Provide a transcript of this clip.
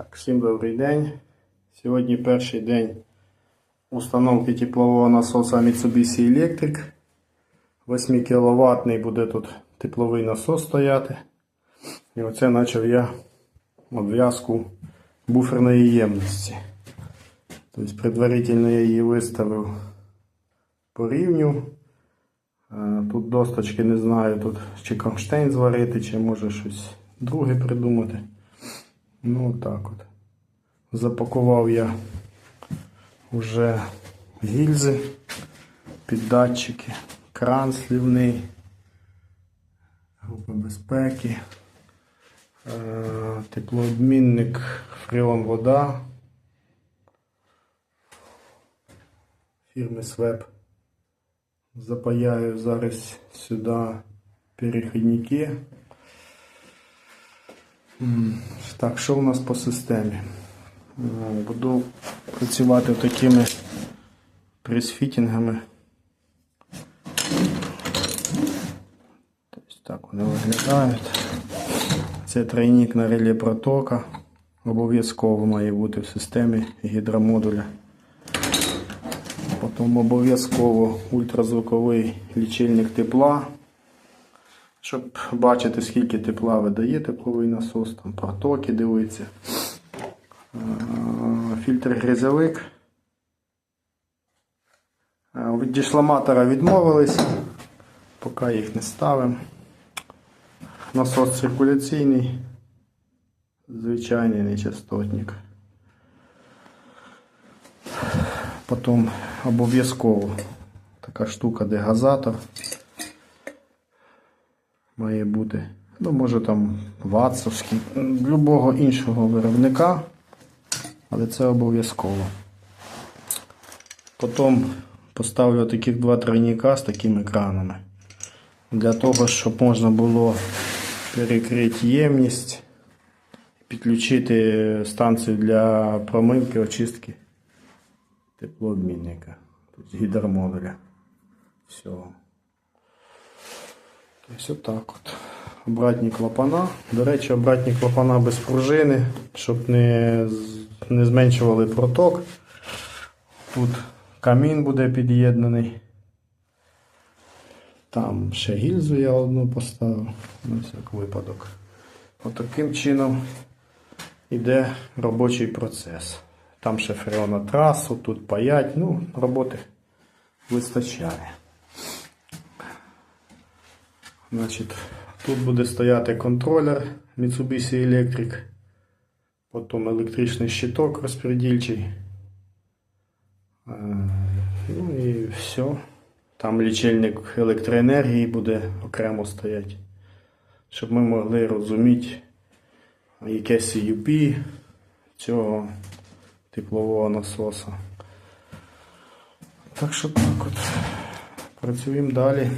Так, всім добрий день. Сьогодні перший день установки теплового насоса Mitsubishi Electric. 8 кВт буде тут тепловий насос стояти. І оце почав я обв'язку буферної ємності. Тобто предварительно я її виставив по рівню. Е, Тут досточки не знаю, тут чи кронштейн зварити, чи може щось друге придумати. Ну так от. Запакував я вже гільзи, піддатчики, кран слівний, група безпеки, е, теплообмінник Freon вода фірми Свеп. Запаяю зараз сюди перехідники. Так, що у нас по системі? Е, Буду працювати такими пресфітінгами. Тобто так вони виглядають. Це тройник на реле протока. Обов'язково має бути в системі гідромодуля. Потім обов'язково ультразвуковий лічильник тепла, щоб бачити, скільки тепла видає тепловий насос, там протоки дивитися. Е, Фільтр грязовик. Е, Від дішламатора відмовились, поки їх не ставимо. Насос циркуляційний, звичайний нечастотник. Потім обов'язково така штука, де газатор має бути. Ну, може там ватсовський, м, любого іншого виробника, але це обов'язково. Потім поставлю таких два тройника з такими кранами. Для того, щоб можна було перекрити ємність, підключити станцію для промивки, очистки теплообмінника, тобто гідромодуля. Все. Ось отак от. Обратні клапана. До речі, обратні клапана без пружини, щоб не, не зменшували проток. Тут камін буде під'єднаний. Там ще гільзу я одну поставив, на всяк випадок. Отаким чином іде робочий процес. Там ще фреона трасу, тут паять, ну, роботи вистачає. Значить, тут буде стояти контролер Mitsubishi Electric, потім електричний щиток розподільчий. Е, Ну і все. Там лічильник електроенергії буде окремо стояти, щоб ми могли розуміти, яке CUP цього теплового насоса. Так що так от. Працюємо далі.